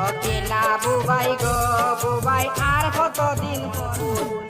থাকে না বুবাই গো বুবাই আর কতদিন পর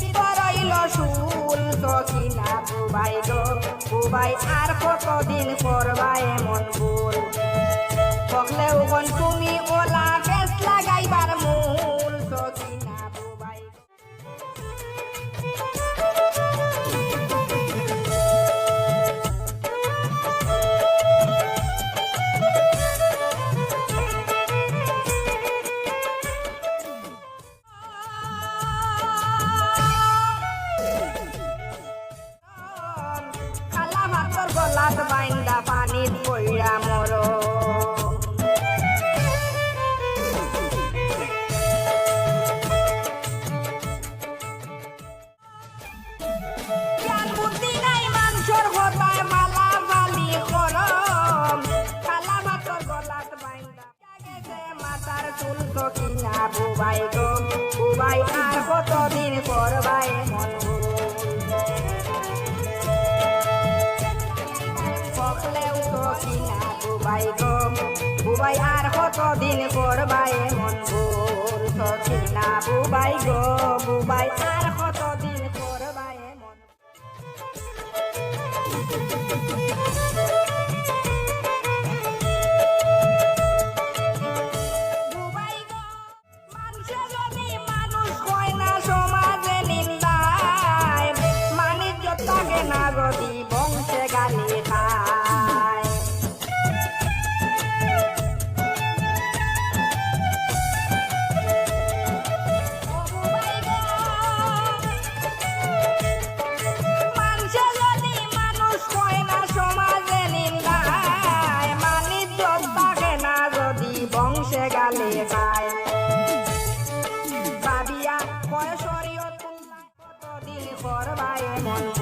চিত্তরই লসুল সখিনা বুবাই গো বুবাই আর কতদিন করবাই মন ভুল। আমার গলাত বাইন্দা বুবাই গো বুবাই আর কতদিন করবাই মন ভোর সখিনা বুবাই গো বুবাই আর for a buy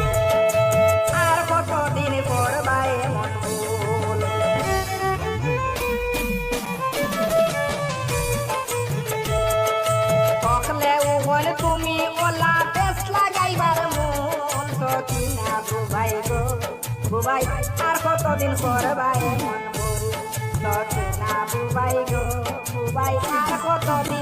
খুবাই গো খুবাই আর কতদিন করবাই মন বউ না বুবাই গো বুবাই আর কতদিন